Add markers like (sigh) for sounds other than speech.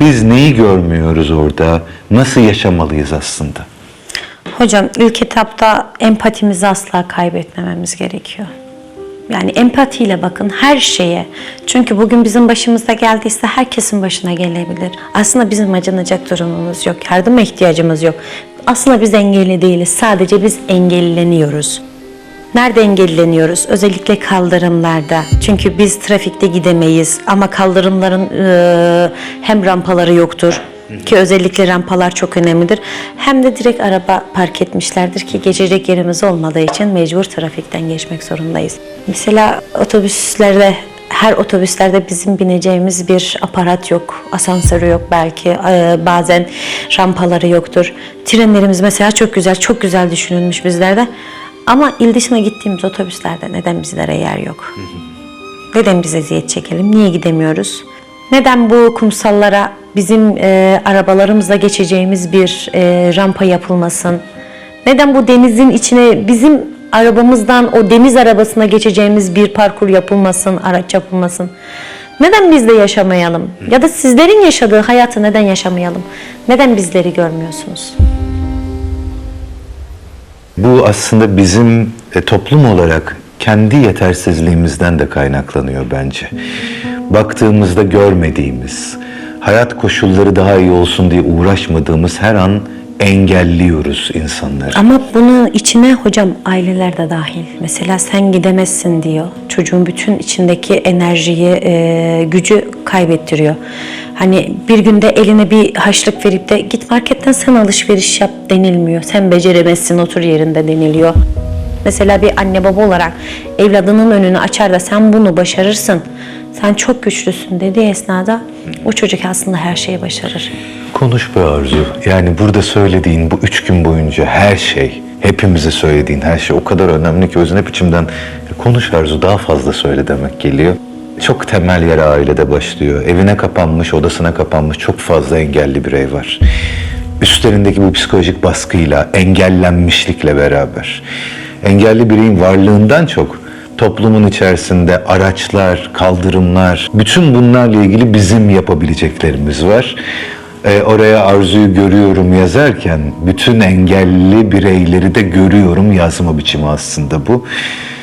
Biz neyi görmüyoruz orada? Nasıl yaşamalıyız aslında? Hocam ilk etapta empatimizi asla kaybetmememiz gerekiyor. Yani empatiyle bakın her şeye. Çünkü bugün bizim başımıza geldiyse herkesin başına gelebilir. Aslında bizim acınacak durumumuz yok. Yardıma ihtiyacımız yok. Aslında biz engelli değiliz. Sadece biz engelleniyoruz. Nerede engelleniyoruz? Özellikle kaldırımlarda. Çünkü biz trafikte gidemeyiz ama kaldırımların e, hem rampaları yoktur ki özellikle rampalar çok önemlidir. Hem de direkt araba park etmişlerdir ki geçecek yerimiz olmadığı için mecbur trafikten geçmek zorundayız. Mesela otobüslerde her otobüslerde bizim bineceğimiz bir aparat yok, asansörü yok belki, e, bazen rampaları yoktur. Trenlerimiz mesela çok güzel, çok güzel düşünülmüş bizlerde. Ama il dışına gittiğimiz otobüslerde neden bizlere yer yok? (laughs) Neden biz eziyet çekelim? Niye gidemiyoruz? Neden bu kumsallara bizim e, arabalarımızla geçeceğimiz bir e, rampa yapılmasın? Neden bu denizin içine bizim arabamızdan o deniz arabasına geçeceğimiz bir parkur yapılmasın, araç yapılmasın? Neden biz de yaşamayalım? Ya da sizlerin yaşadığı hayatı neden yaşamayalım? Neden bizleri görmüyorsunuz? Bu aslında bizim e, toplum olarak kendi yetersizliğimizden de kaynaklanıyor bence. Baktığımızda görmediğimiz, hayat koşulları daha iyi olsun diye uğraşmadığımız her an engelliyoruz insanları. Ama bunun içine hocam aileler de dahil. Mesela sen gidemezsin diyor. Çocuğun bütün içindeki enerjiyi, e, gücü kaybettiriyor. Hani bir günde eline bir haşlık verip de git marketten sen alışveriş yap denilmiyor. Sen beceremezsin otur yerinde deniliyor. Mesela bir anne baba olarak evladının önünü açar da sen bunu başarırsın. Sen çok güçlüsün dediği esnada o çocuk aslında her şeyi başarır. Konuş be Arzu. Yani burada söylediğin bu üç gün boyunca her şey, hepimize söylediğin her şey o kadar önemli ki özün hep içimden konuş Arzu daha fazla söyle demek geliyor. Çok temel yere ailede başlıyor. Evine kapanmış, odasına kapanmış çok fazla engelli birey var. Üstlerindeki bu psikolojik baskıyla, engellenmişlikle beraber. Engelli bireyin varlığından çok toplumun içerisinde araçlar, kaldırımlar, bütün bunlarla ilgili bizim yapabileceklerimiz var. Ee, oraya arzuyu görüyorum yazarken bütün engelli bireyleri de görüyorum yazma biçimi aslında bu.